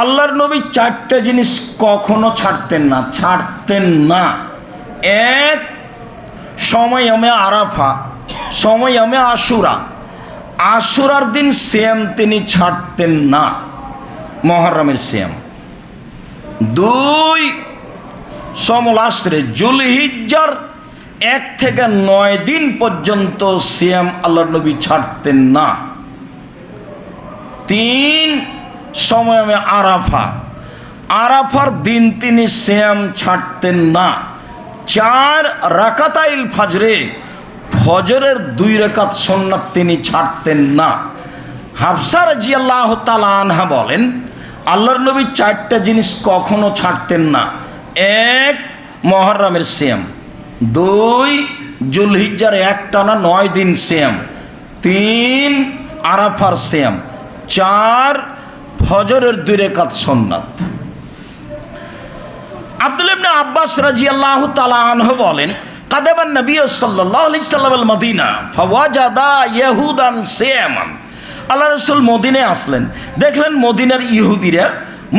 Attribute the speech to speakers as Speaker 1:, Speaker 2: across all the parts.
Speaker 1: আল্লাহর নবী চারটে জিনিস কখনো ছাড়তেন না ছাড়তেন না। এক, সময় আমি আরাফা, সময় আমি আশুরা। আশুরার দিন শ্যাম তিনি ছাড়তেন না, মহরমের শ্যাম দুই, সমল আশ্রে জুলহিজ্জার এক থেকে নয় দিন পর্যন্ত শ্যাম আল্লাহ নবী ছাড়তেন না। তিন সময় আমি আরাফা। আরাফার দিন তিনি শ্যাম ছাড়তেন না। চার রাকাতাইল ফাজরে, ফজরের দুই রেখাত সন্ন্যাত তিনি ছাড়তেন না। হাফসা রাজি আল্লাহ আনহা বলেন, আল্লাহর নবী চারটা জিনিস কখনো ছাড়তেন না। এক, মহরমের শ্যাম দুই, জুলহিজ্জার এক টানা নয় দিন শ্যাম তিন, আরাফার শ্যাম চার ফজরের দুই রেখাত সন্ন্যাত আব্দুল ইবনে আব্বাস রাদিয়াল্লাহু তাআলা আনহু বলেন কাদাবান নবী সাল্লাল্লাহু আলাইহি সাল্লাম আল মদিনা, ফাওয়াজাদা ইয়াহুদান সিয়ামান। আল্লাহ রাসূল মদিনায় আসলেন, দেখলেন মদিনার ইহুদিরা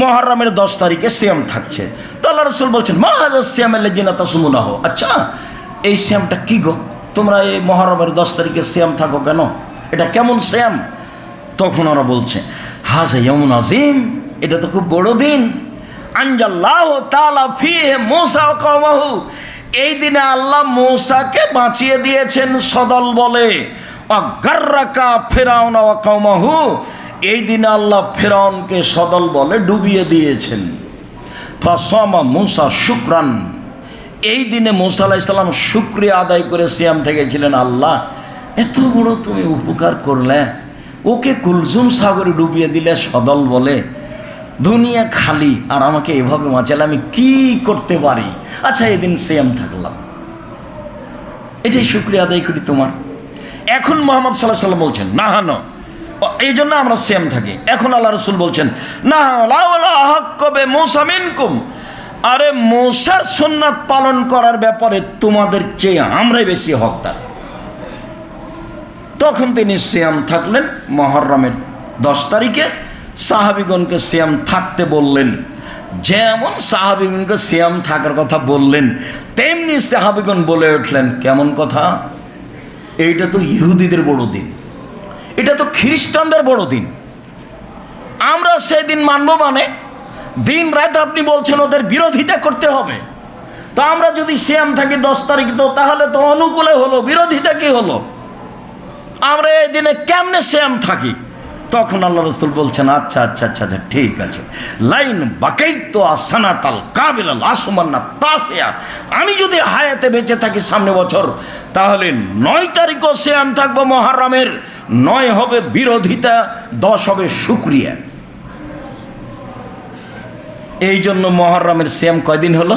Speaker 1: মুহররমের 10 তারিখে সিয়াম থাকছে। তো আল্লাহ রাসূল বলছেন মা হাযা সিয়াম আল্লাযিনা তাসুমুনাহু। আচ্ছা এই সিয়ামটা কি গো? তোমরা এই মুহররমের 10 তারিখে সিয়াম থাকো কেন? এটা কেমন সিয়াম? তখন ওরা বলছে হাজা ইয়মুন আজিম এটা তো খুব বড় দিন। আনজাল্লাহ তালা ফিহে মূসা ও কওমাহু। এই দিনে আল্লাহ মূসাকে বাঁচিয়ে দিয়েছেন সদল বলে। অগার্রাকা ফেরাউন ও কওমাহু, এই দিনে আল্লাহ ফেরাউনকে সদল বলে ডুবিয়ে দিয়েছেন। ফাসমা মূসা শুক্রান। এই দিনে মূসা আলাইসাল্লাম শুক্রিয়া আদায় করে সিয়াম থেকেছিলেন আল্লাহ, এত বড় তুমি উপকার করলে। ওকে কুলসুম সাগরে ডুবিয়ে দিলে সদল বলে, দুনিয়া খালি, আর আমাকে এভাবে বাঁচালে আমি কি করতে পারি? আচ্ছা এদিন সেম থাকলাম। এটাই শুক্রিয়া আদায় করি তোমার। এখন মোহাম্মদ সাল্লাহ সাল্লাম বলছেন, না হানো এই জন্য আমরা সেম থাকি। এখন আল্লাহ রসুল বলছেন, না কবে মোসামিনকুম আরে মোসার সুন্নাত পালন করার ব্যাপারে তোমাদের চেয়ে আমরাই বেশি হকদার। তখন তিনি সিয়াম থাকলেন মহরমের দশ তারিখে। সাহাবিগণকে সিয়াম থাকতে বললেন। যেমন সাহাবিগণকে সিয়াম থাকার কথা বললেন, তেমনি সাহাবিগণ বলে উঠলেন, কেমন কথা? এইটা তো ইহুদিদের বড় দিন। এটা তো খ্রিস্টানদের বড় দিন। আমরা সেই দিন মানব মানে দিন রাত আপনি বলছেন ওদের বিরোধিতা করতে হবে। তো আমরা যদি শ্যাম থাকি দশ তারিখ, তো তাহলে তো অনুকূলে হলো, বিরোধিতা কি হলো? আমরা এই দিনে কেমনে শ্যাম থাকি? তখন আল্লাহ রসুল বলছেন আচ্ছা আচ্ছা আচ্ছা আচ্ছা ঠিক আছে। লাইন বাকাই তো আসানাতাল কাবিল আসমান্না তাসিয়া। আমি যদি হায়াতে বেঁচে থাকি সামনে বছর, তাহলে নয় তারিখও শ্যাম থাকব মহারামের। নয় হবে বিরোধিতা, দশ হবে শুক্রিয়া। এই জন্য মহরমের শ্যাম কয়দিন হলো?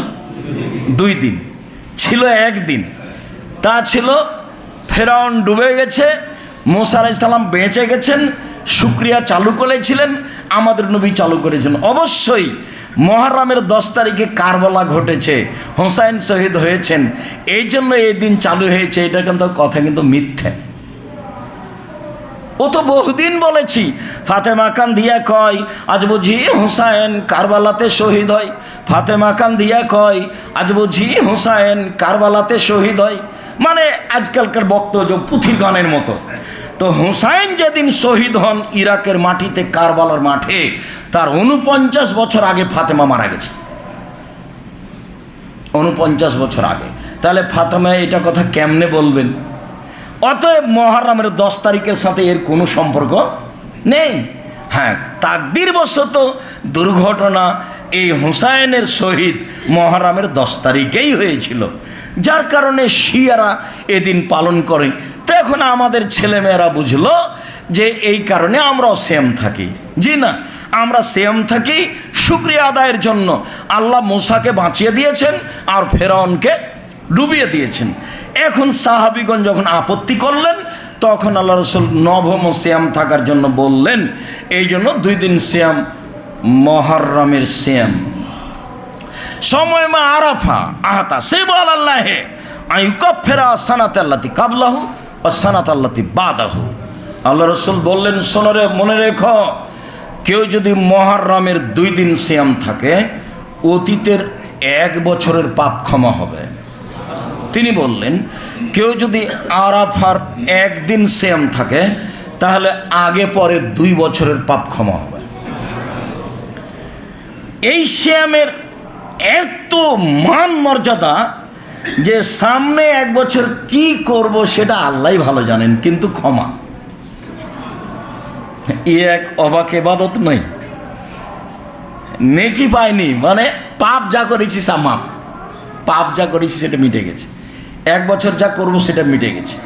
Speaker 1: দুই দিন। ছিল একদিন। তা ছিল ফেরাউন ডুবে গেছে, মোসা আলাইসাল্লাম বেঁচে গেছেন, শুক্রিয়া চালু করেছিলেন, আমাদের নবী চালু করেছেন। অবশ্যই মহারামের দশ তারিখে কারবালা ঘটেছে, হোসাইন শহীদ হয়েছেন, এই জন্য এই দিন চালু হয়েছে, এটা কিন্তু কথা কিন্তু মিথ্যে। ও তো বহুদিন বলেছি, ফাতেমা খান দিয়া কয়, আজ বুঝি হুসাইন কারবালাতে শহীদ হয়। ফাতেমা খান দিয়া কয়, আজ বুঝি হুসাইন কারবালাতে শহীদ হয়। মানে আজকালকার বক্তব্য পুঁথির গানের মতো। তো হুসাইন যেদিন শহীদ হন ইরাকের মাটিতে কারবালার মাঠে, তার উনপঞ্চাশ বছর আগে ফাতেমা মারা গেছে। উনপঞ্চাশ বছর আগে। তাহলে ফাতেমা এটা কথা কেমনে বলবেন? অতএব মহারামের দশ তারিখের সাথে এর কোনো সম্পর্ক নেই। হ্যাঁ তাকদির বশত দুর্ঘটনা এই হুসাইনের শহীদ মহারামের দশ তারিখেই হয়েছিল। যার কারণে শিয়ারা এদিন পালন করে। তো এখন আমাদের ছেলেমেয়েরা বুঝলো যে এই কারণে আমরাও সেম থাকি। জি না, আমরা সেম থাকি শুক্রিয়া আদায়ের জন্য। আল্লাহ মুসাকে বাঁচিয়ে দিয়েছেন আর ফেরাউনকে ডুবিয়ে দিয়েছেন। এখন সাহাবিগঞ্জ যখন আপত্তি করলেন, তখন আল্লাহ রসুল নবম শ্যাম থাকার জন্য বললেন, এই জন্য দুই দিন শ্যাম মহরমের শ্যাম সময় মা আরাফা, আহাতা সে বল আল্লাহে আইকফেরা সানাত আল্লাতি কাবলাহু ও সানাত আল্লাতি বাদাহু। আল্লাহ রসুল বললেন সোনরে মনে রেখো, কেউ যদি মহারমের দুই দিন সিয়াম থাকে, অতীতের এক বছরের পাপ ক্ষমা হবে। তিনি বললেন, কেউ যদি আরাফার একদিন সেম থাকে, তাহলে আগে পরে দুই বছরের পাপ ক্ষমা হবে। এই শ্যামের এত মান মর্যাদা যে সামনে এক বছর কি করব সেটা আল্লাহ ভালো জানেন, কিন্তু ক্ষমা। এ এক অবাক এবাদত নয়। নেকি পায়নি মানে পাপ যা করেছি সা মাপ। পাপ যা করেছি সেটা মিটে গেছে। এক বছর যা করব সেটা মিটে গেছে।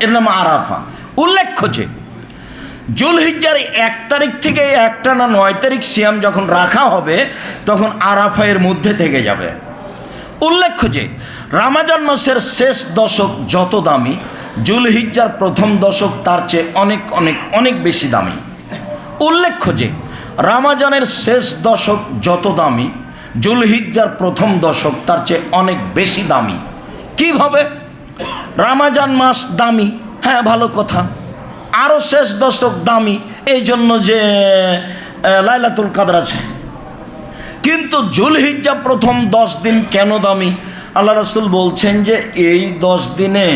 Speaker 1: এর নাম আরাফা উল্লেখ্য যে জুলহিজ্জার এক তারিখ থেকে একটা না নয় তারিখ সিয়াম যখন রাখা হবে, তখন আরাফা এর মধ্যে থেকে যাবে। উল্লেখ্য যে, রামাজান মাসের শেষ দশক যত দামি, জুলহিজ্জার প্রথম দশক তার চেয়ে অনেক অনেক অনেক বেশি দামি। উল্লেখ্য যে, রামাজানের শেষ দশক যত দামি, জুলহিজ্জার প্রথম দশক তার চেয়ে অনেক বেশি দামি। কীভাবে? রামাজান মাস দামি। হ্যাঁ ভালো কথা। আরও শেষ দশক দামি। এই জন্য যে লাইলাতুল কাদর আছে। কিন্তু জুলহিজ্জা প্রথম দশ দিন কেন দামি? আল্লাহ রাসুল বলছেন যে, এই দশ দিনে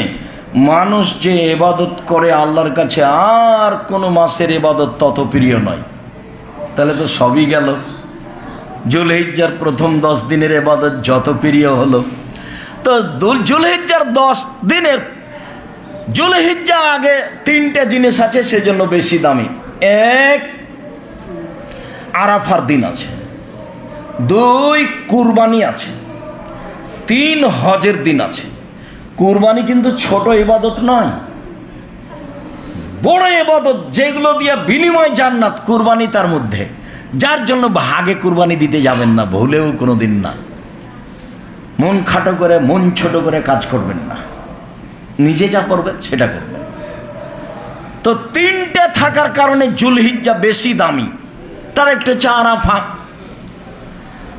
Speaker 1: মানুষ যে এবাদত করে আল্লাহর কাছে আর কোনো মাসের এবাদত তত প্রিয় নয়। তাহলে তো সবই গেল। জুলহিজ্জার প্রথম দশ দিনের এবাদত যত প্রিয় হলো। তো জুলহিজ্জার দশ দিনের জুলহিজ্জা আগে তিনটে জিনিস আছে, সেজন্য বেশি দামি। এক, আরাফার দিন আছে। দুই, কুরবানি আছে। তিন, হজের দিন আছে। কুরবানি কিন্তু ছোট ইবাদত নয়। বড় এবাদত যেগুলো দিয়ে বিনিময় জান্নাত, কুরবানি তার মধ্যে। যার জন্য ভাগে কুরবানি দিতে যাবেন না, ভুলেও কোনো দিন না। মন খাটো করে, মন ছোট করে কাজ করবেন না। নিজে যা করবেন সেটা করবেন তো তিনটে থাকার কারণে জুলহিজ্জা বেশি দামি। তার একটা চারা ফাঁক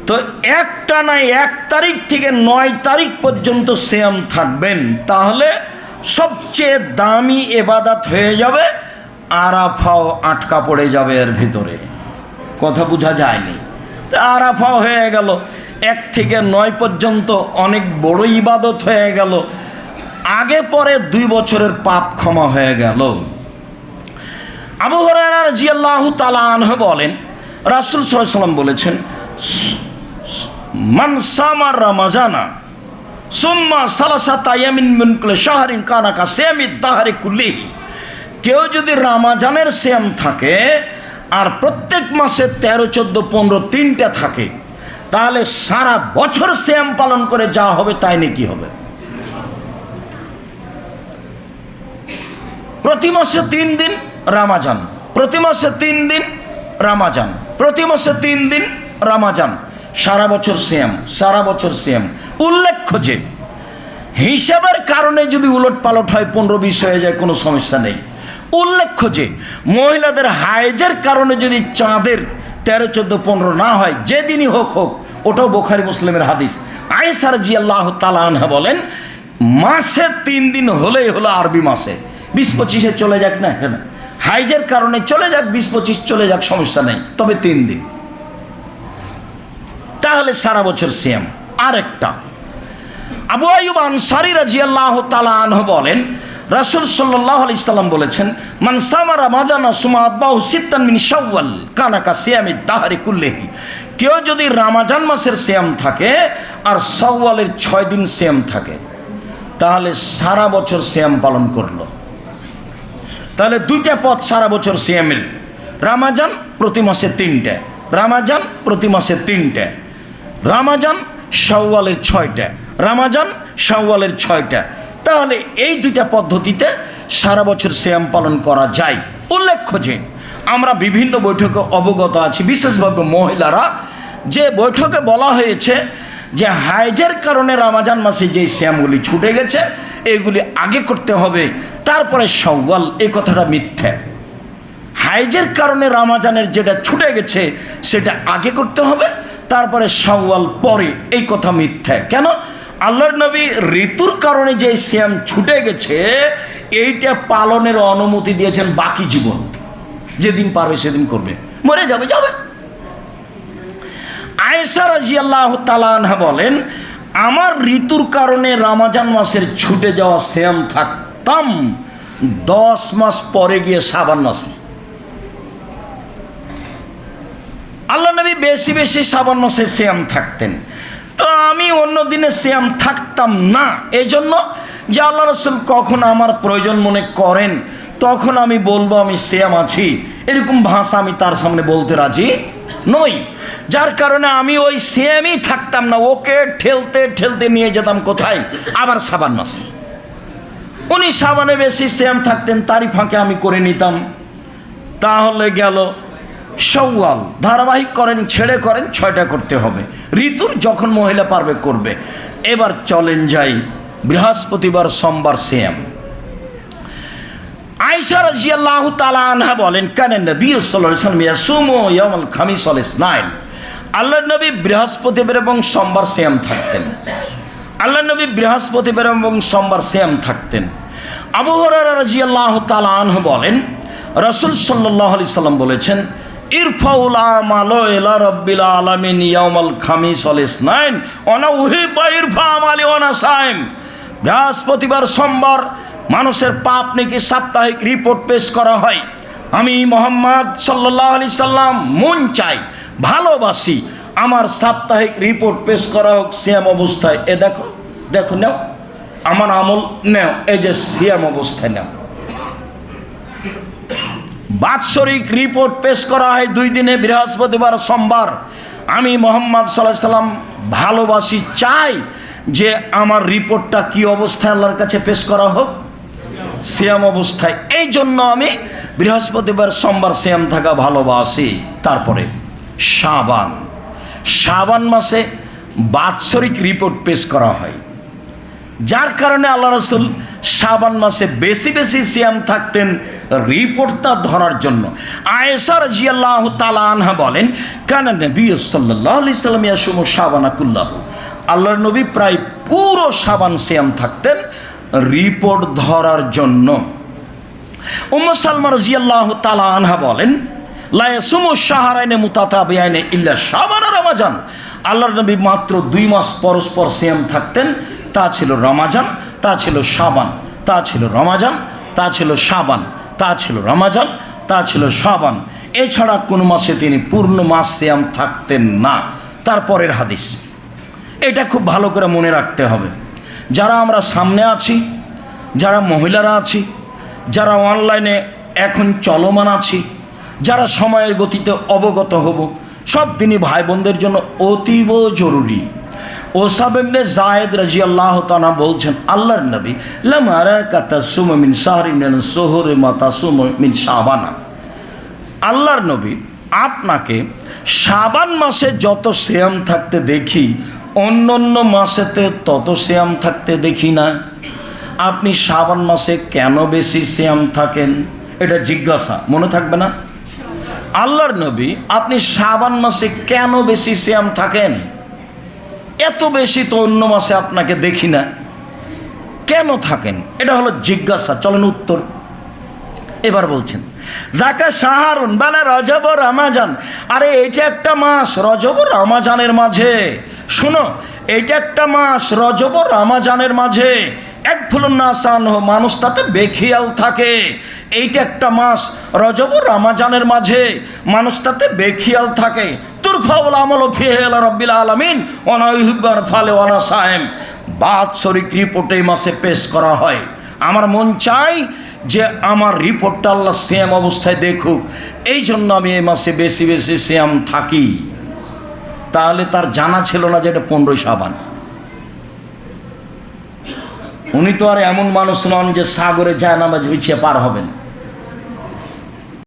Speaker 1: তো একটা না, এক তারিখ থেকে নয় তারিখ পর্যন্ত শ্যাম থাকবেন, তাহলে সবচেয়ে দামি এবাদাত হয়ে যাবে, আরাফাও আটকা পড়ে যাবে এর ভিতরে। কথা বোঝা যায়নি। তা আরাফাও হয়ে গেল। এক থেকে নয় পর্যন্ত অনেক বড় ইবাদত হয়ে গেল। আগে পরে দুই বছরের পাপ ক্ষমা হয়ে গেল। আবু হরারা জিয়াল্লাহ তালা আনহ বলেন, রাসুল সাল্লাম বলেছেন, মান সামার রামাজানা, সুম্মা সালাসা তায়ামিন মিনকুলে শাহরিন কানাকা সেমি দাহারে কুল্লি। কেউ যদি রামাজানের শ্যাম থাকে, আর প্রত্যেক মাসে তেরো, চোদ্দ, পনেরো, তিনটা থাকে, তাহলে সারা বছর শ্যাম পালন করে যা হবে তাই নাকি হবে? প্রতি মাসে তিন দিন রামাজান। প্রতি মাসে তিন দিন রামাজান। প্রতি মাসে তিন দিন রামাজান। সারা বছর সেম সারা বছর সেম উল্লেখ্য যে, হিসাবের কারণে যদি উলট পালট হয়, পনেরো বিশ হয়ে যায়, কোনো সমস্যা নেই। উল্লেখ্য যে, মহিলাদের হাইজের কারণে যদি চাঁদের তেরো, চোদ্দ, পনেরো না হয়, যেদিনই হোক হোক, ওটাও বোখারি মুসলিমের হাদিস। আয়েসার জি আল্লাহ তালানহা বলেন, মাসে তিন দিন হলেই হলো আরবি মাসে। বিশ পঁচিশে চলে যাক না কেন? হাইজের কারণে চলে যাক, বিশ পঁচিশ চলে যাক, সমস্যা নেই। তবে তিন দিন। তাহলে সারা বছর সেম আরেকটা। আবু আয়ুব আনসারি রাজিয়াল্লাহ তালা আনহ বলেন, রাসুল সাল্লাহ আলি সাল্লাম বলেছেন মানসামা রামাজানা সুমা আব্বাহু সিত্তান কানাকা সিয়ামি দাহারি কুল্লেহি। কেউ যদি রামাজান মাসের শ্যাম থাকে, আর শাওয়ালের ছয় দিন শ্যাম থাকে, তাহলে সারা বছর শ্যাম পালন করল। তাহলে দুইটা পথ সারা বছর সিএমের রামাজান প্রতি মাসে তিনটে, রামাজান প্রতি মাসে তিনটে, রামাজান শাওয়ালের ছয়টা, রামাজান শাওয়ালের ছয়টা। তাহলে এই দুইটা পদ্ধতিতে সারা বছর শ্যাম পালন করা যায়। উল্লেখ্য যে, আমরা বিভিন্ন বৈঠকে অবগত আছি, বিশেষভাবে মহিলারা, যে বৈঠকে বলা হয়েছে যে হাইজের কারণে রামাজান মাসে যে শ্যামগুলি ছুটে গেছে, এগুলি আগে করতে হবে। তারপরে সওয়াল এই কথাটা মিথ্যে। হাইজের কারণে রামাজানের যেটা ছুটে গেছে, সেটা আগে করতে হবে, তারপরে সওয়াল পরে, এই কথা মিথ্যে। কেন? আল্লাহর নবী ঋতুর কারণে যে শ্যাম ছুটে গেছে, এইটা পালনের অনুমতি দিয়েছেন বাকি জীবন। যেদিন পারবে সেদিন করবে। মরে যাবে যাবে। আয়েশা রাজিয়াল্লাহ তালানহা বলেন, আমার ঋতুর কারণে রামাজান মাসের ছুটে যাওয়া শ্যাম থাকতাম দশ মাস পরে গিয়ে সাবান মাসে। আল্লাহ নবী বেশি বেশি সাবান মাসে শ্যাম থাকতেন। তো আমি অন্য দিনে শ্যাম থাকতাম না। এই জন্য যে আল্লাহ রসুল কখন আমার প্রয়োজন মনে করেন, তখন আমি বলব, আমি শ্যাম আছি। এরকম ভাষা আমি তার সামনে বলতে রাজি নই। যার কারণে আমি ওই শ্যামই থাকতাম না। ওকে ঠেলতে ঠেলতে নিয়ে যেতাম কোথায়? আবার সাবান মাসে। উনি সাবানে বেশি শ্যাম থাকতেন, তারই ফাঁকে আমি করে নিতাম। তাহলে গেল সৌয়াল ধারাবাহিক করেন, ছেড়ে করেন, ছয়টা করতে হবে। ঋতুর যখন মহিলা পারবে, করবে। এবার চলেন যাই বৃহস্পতিবার সোমবার শ্যাম। আয়সা রাজিয়াল্লাহ তালা আনহা বলেন, কেন খামিস আল্লাহ নবী বৃহস্পতিবার এবং সোমবার শ্যাম থাকতেন। আল্লাহ নবী বৃহস্পতিবার এবং সোমবার শ্যাম থাকতেন। আবু রাজিয়াল্লাহ তালা বলেন, রসুল সাল্লাহ আলি সাল্লাম বলেছেন বৃহস্পতিবার, সোমবার মানুষের পাপ নাকি সাপ্তাহিক রিপোর্ট পেশ করা হয়। আমি মোহাম্মদ সাল্লাহ আলি সাল্লাম মন চাই, ভালোবাসি, আমার সাপ্তাহিক রিপোর্ট পেশ করা হোক সিয়াম অবস্থায়। এ দেখো দেখো, নেও। আমার আমল নেও, এই যে সিয়াম অবস্থায় নেও। বাৎসরিক রিপোর্ট পেশ করা হয় দুই দিনে, বৃহস্পতিবার, সোমবার। আমি মোহাম্মদ সাল্লাহ সাল্লাম ভালোবাসি, চাই যে আমার রিপোর্টটা কি অবস্থায় আল্লাহর কাছে পেশ করা হোক। সিয়াম অবস্থায়। এই জন্য আমি বৃহস্পতিবার, সোমবার সিয়াম থাকা ভালোবাসি। তারপরে সাবান সাবান মাসে বাৎসরিক রিপোর্ট পেশ করা হয়। যার কারণে আল্লাহ রসুল সাবান মাসে বেশি বেশি সিয়াম থাকতেন রিপোর্টটা ধরার জন্য। আয়েসার জিয়াল্লাহ তালা আনহা বলেন, কেন নবী সাল্লাহ আলি সাল্লাম ইয়াসুম সাবানাকুল্লাহ আল্লাহর নবী প্রায় পুরো সাবান সিয়াম থাকতেন রিপোর্ট ধরার জন্য। উম সালমা রাজিয়াল্লাহ তালা আনহা বলেন লায়াসুমু শাহরাইনে মুতাতা বেআইনে ইল্লা সাবানা রমাজান। আল্লাহর নবী মাত্র দুই মাস পরস্পর সিয়াম থাকতেন তা ছিল রমাজান, তা ছিল সাবান তা ছিল রমাজান, তা ছিল সাবান তা ছিল রমাজান, তা ছিল সাবান এছাড়া কোনো মাসে তিনি পূর্ণ মাস সিয়াম থাকতেন না। তারপরের হাদিস। এটা খুব ভালো করে মনে রাখতে হবে। যারা আমরা সামনে আছি, যারা মহিলারা আছি, যারা অনলাইনে এখন চলমান আছি, যারা সময়ের গতিতে অবগত হব, সব তিনি ভাই বোনদের জন্য অতীব জরুরি। ওসাবেমনে জায়েদ রাজি আল্লাহ তানা বলছেন, আল্লাহর নবী লামারা কাতা সুমিন সাহরিন সোহরে মাতা সুমিন শাবানা। আল্লাহর নবী, আপনাকে সাবান মাসে যত শ্যাম থাকতে দেখি, অন্য অন্য মাসেতে তত শ্যাম থাকতে দেখি না। আপনি সাবান মাসে কেন বেশি শ্যাম থাকেন? এটা জিজ্ঞাসা, মনে থাকবে না? আল্লাহর নবী, আপনি সাবান মাসে কেন বেশি শ্যাম থাকেন? এত বেশি তো অন্য মাসে আপনাকে দেখি না। কেন থাকেন? এটা হলো জিজ্ঞাসা। চলেন উত্তর। এবার বলছেন দেখা সাহারুন মানে রজব রামাজান। আরে, এটা একটা মাস, রজব রামাজানের মাঝে। শোনো, এটা একটা মাস, রজব রামাজানের মাঝে। এক ফুলুন নাসান মানুষ তাতে বেখিয়াল থাকে। এইটা একটা মাস, রজব রামাজানের মাঝে। মানুষ তাতে বেখিয়াল থাকে। ফালে সাহেম বাৎসরিক রিপোর্ট এই মাসে পেশ করা হয়। আমার মন চাই যে আমার রিপোর্টটা আল্লাহ শ্যাম অবস্থায় দেখুক। এই জন্য আমি এই মাসে বেশি বেশি শ্যাম থাকি। তাহলে তার জানা ছিল না যে এটা পনেরোই সাবান উনি তো আর এমন মানুষ নন যে সাগরে যায় নামাজ বিছিয়ে পার হবেন।